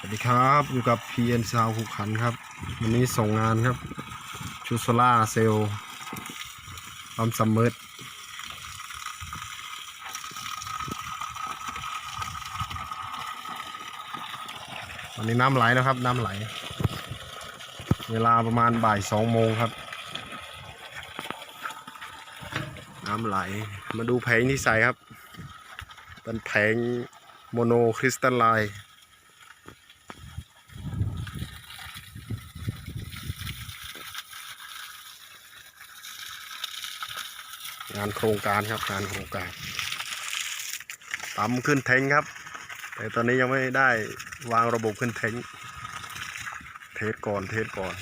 สวัสดีครับอยู่กับ PN ซาวขุขันครับ วันนี้ส่งงานครับ ชุดโซล่าเซลล์ปั๊มซัมเมอร์วันนี้น้ำไหลแล้วครับ น้ำไหล เวลาประมาณบ่ายสองโมงครับ น้ำไหลมาดูแผงที่ใส่ครับ เป็นแผงโมโนคริสตัลไลน์ งานโครงการครับงานโครงการปั๊มขึ้นเทงครับ แต่ตอนนี้ยังไม่ได้วางระบบขึ้นเทงเทสก่อนเทสก่อน